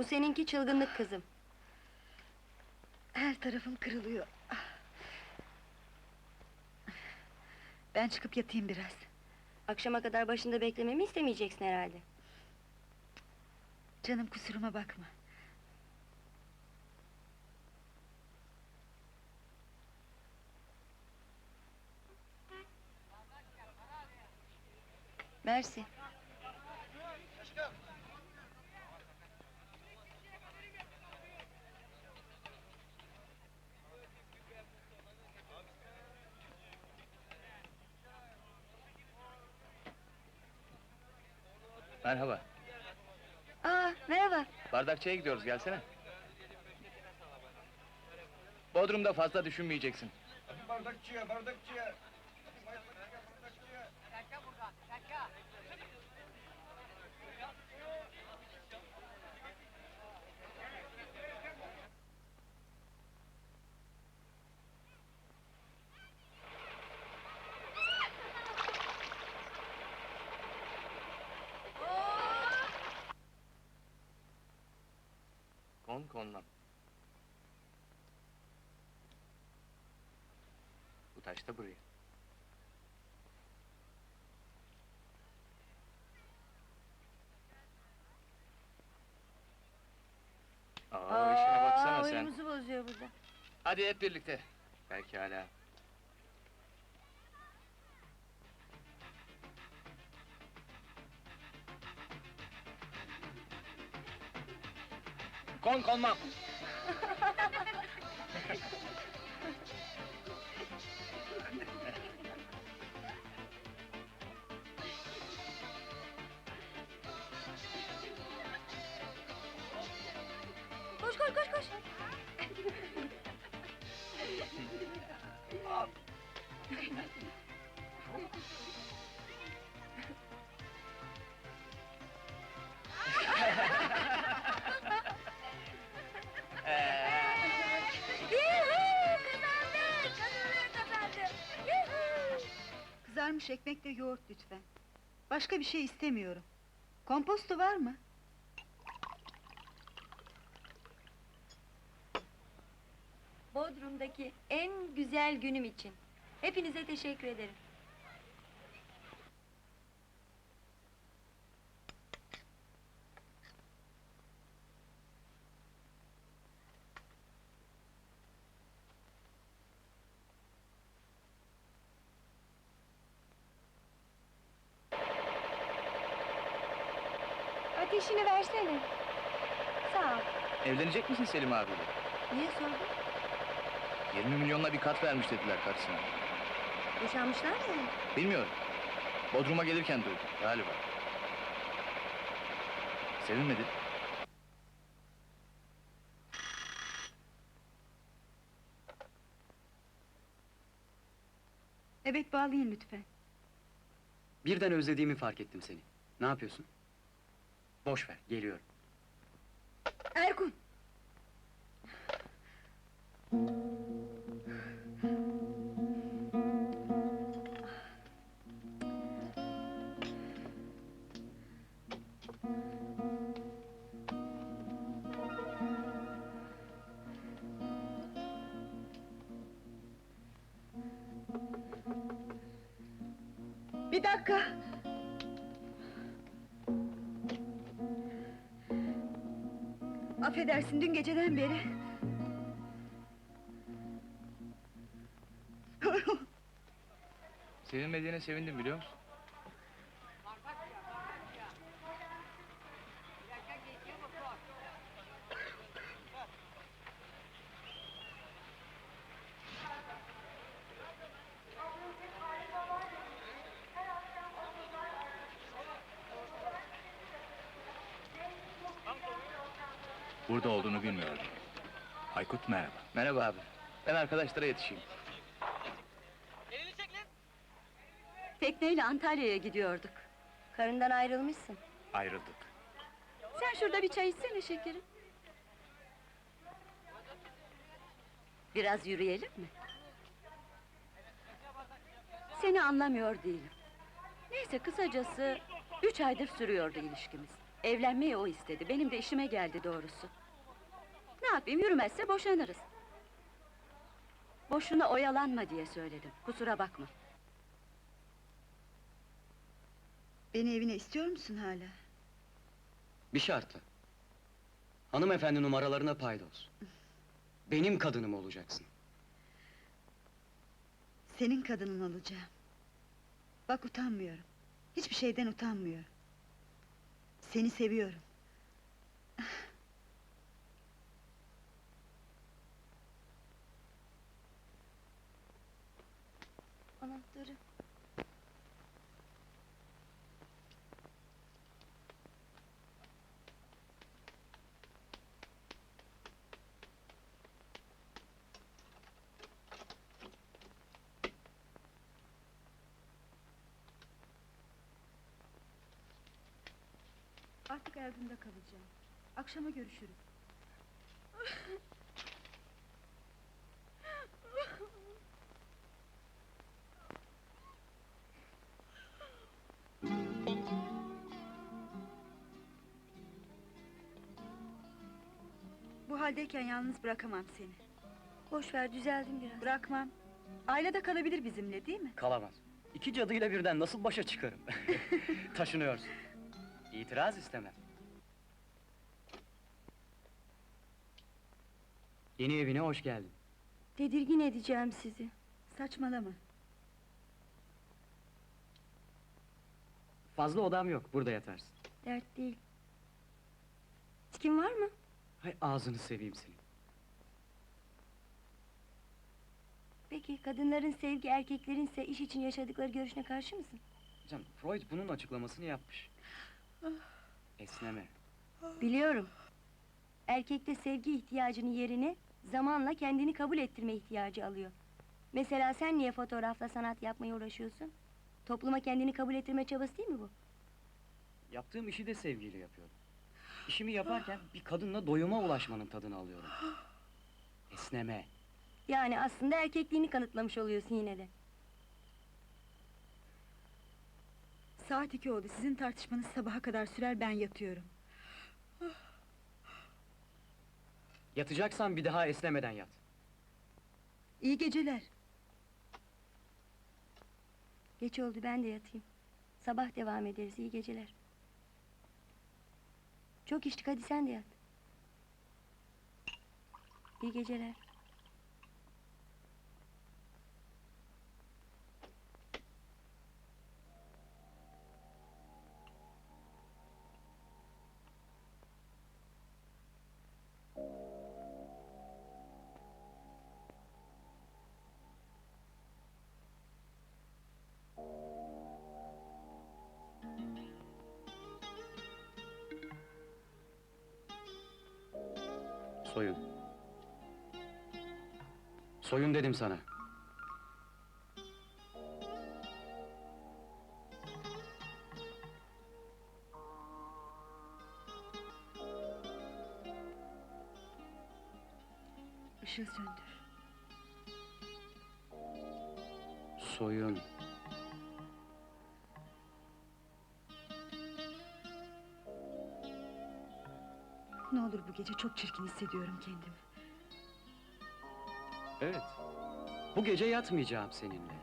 Bu seninki çılgınlık kızım. Her tarafım kırılıyor. Ben çıkıp yatayım biraz. Akşama kadar başında beklememi istemeyeceksin herhalde. Canım kusuruma bakma. Mersi. Merhaba. Aa, merhaba. Bardakçıya gidiyoruz, gelsene. Bodrum'da fazla düşünmeyeceksin. Bardakçıya, bardakçıya. Kon konlan. Bu taş da buraya. Aa, işine baksana sen. oyunumuzu bozuyor burada. Hadi hep birlikte. Pekala. Kon konmam. Koş koş koş koş. Yuhuu, Kızarmış ekmekle yoğurt lütfen. Başka bir şey istemiyorum. Komposto var mı? Bodrum'daki en güzel günüm için. Hepinize teşekkür ederim. Ateşini versene. Sağ ol. Evlenecek misin Selim abiyle? Niye sordun? 20 milyonla bir kat vermiş dediler karısına. Boşanmışlar mı? Bilmiyorum. Bodrum'a gelirken duydum galiba. Sevinmedi. Evet bağlayın lütfen. Birden özlediğimi fark ettim seni. Ne yapıyorsun? Boş ver, geliyorum. Ergun! Bir dakika! Affedersin dün geceden beri. Sevinmediğine sevindim biliyor musun? Burada olduğunu bilmiyordum. Aykut merhaba. Merhaba abi. Ben arkadaşlara yetişeyim. Tekneyle Antalya'ya gidiyorduk. Karından ayrılmışsın. Ayrıldık. Sen şurada bir çay içsene şekerim. Biraz yürüyelim mi? Seni anlamıyor değilim. Neyse kısacası üç aydır sürüyordu ilişkimiz. Evlenmeyi o istedi, benim de işime geldi doğrusu. Ne yapayım, yürümezse boşanırız. Boşuna oyalanma diye söyledim, kusura bakma. Beni evine istiyor musun hala? Bir şartla. Hanımefendi numaralarına paydos. Benim kadınım olacaksın. Senin kadının olacağım. Bak utanmıyorum. Hiçbir şeyden utanmıyorum. Seni seviyorum. Anahtarı. Artık Ergun'da kalacağım. Akşama görüşürüz. Bu haldeyken yalnız bırakamam seni. Boş ver düzeldim biraz. Bırakmam. Ailede kalabilir bizimle değil mi? Kalamaz. İki cadıyla birden nasıl başa çıkarım? Taşınıyorsun. İtiraz istemem. Yeni evine hoş geldin. Tedirgin edeceğim sizi. Saçmalama. Fazla odam yok, burada yatarsın. Dert değil. İçkin var mı? Hay ağzını seveyim seni. Peki kadınların sevgi erkeklerinse iş için yaşadıkları görüşüne karşı mısın? Canım, Freud bunun açıklamasını yapmış. Esneme. Biliyorum. Erkekte sevgi ihtiyacının yerini zamanla kendini kabul ettirme ihtiyacı alıyor. Mesela sen niye fotoğrafla sanat yapmaya uğraşıyorsun? Topluma kendini kabul ettirme çabası değil mi bu? Yaptığım işi de sevgiyle yapıyorum. İşimi yaparken bir kadınla doyuma ulaşmanın tadını alıyorum. Esneme. Yani aslında erkekliğini kanıtlamış oluyorsun yine de. Saat iki oldu. Sizin tartışmanız sabaha kadar sürer ben yatıyorum. Yatacaksan bir daha esnemeden yat. İyi geceler. Geç oldu ben de yatayım. Sabah devam ederiz iyi geceler. Çok içtik hadi sen de yat. İyi geceler. Soyun. Soyun dedim sana. Işığı söndür. Soyun. Ne olur bu gece çok çirkin hissediyorum kendimi. Evet. Bu gece yatmayacağım seninle.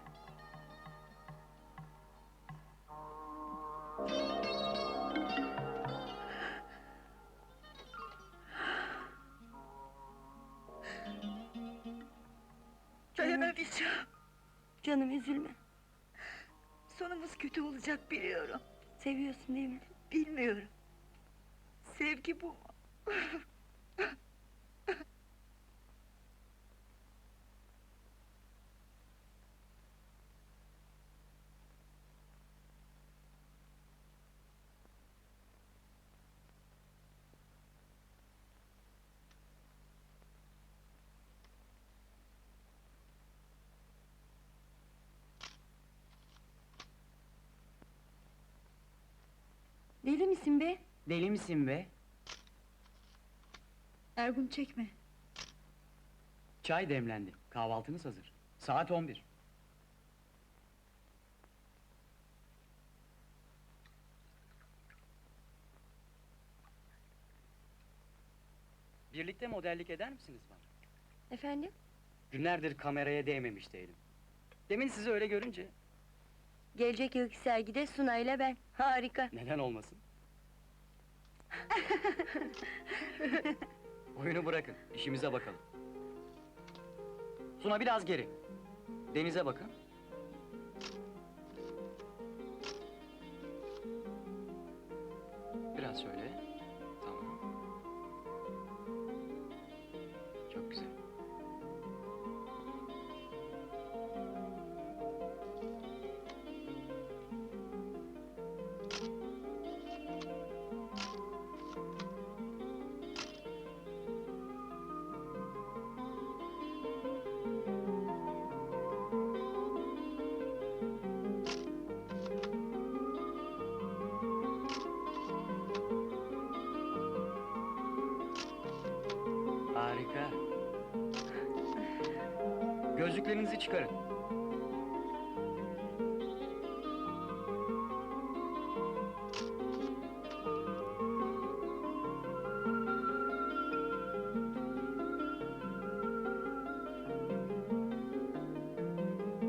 Dayanamayacağım. Canım üzülme. Sonumuz kötü olacak biliyorum. Seviyorsun değil mi? Bilmiyorum. Sevgi bu mu? Deli misin be? Deli misin be? Ergun çekme. Çay demlendi. Kahvaltınız hazır. Saat 11. Birlikte modellik eder misiniz bana? Efendim? Günlerdir kameraya değmemişti elim. Demin sizi öyle görünce Gelecek yılki sergide Suna ile ben. Harika. neden olmasın? Oyunu bırakın, işimize bakalım. Suna biraz geri. Denize bakın. Biraz şöyle. Harika. Gözlüklerinizi çıkarın.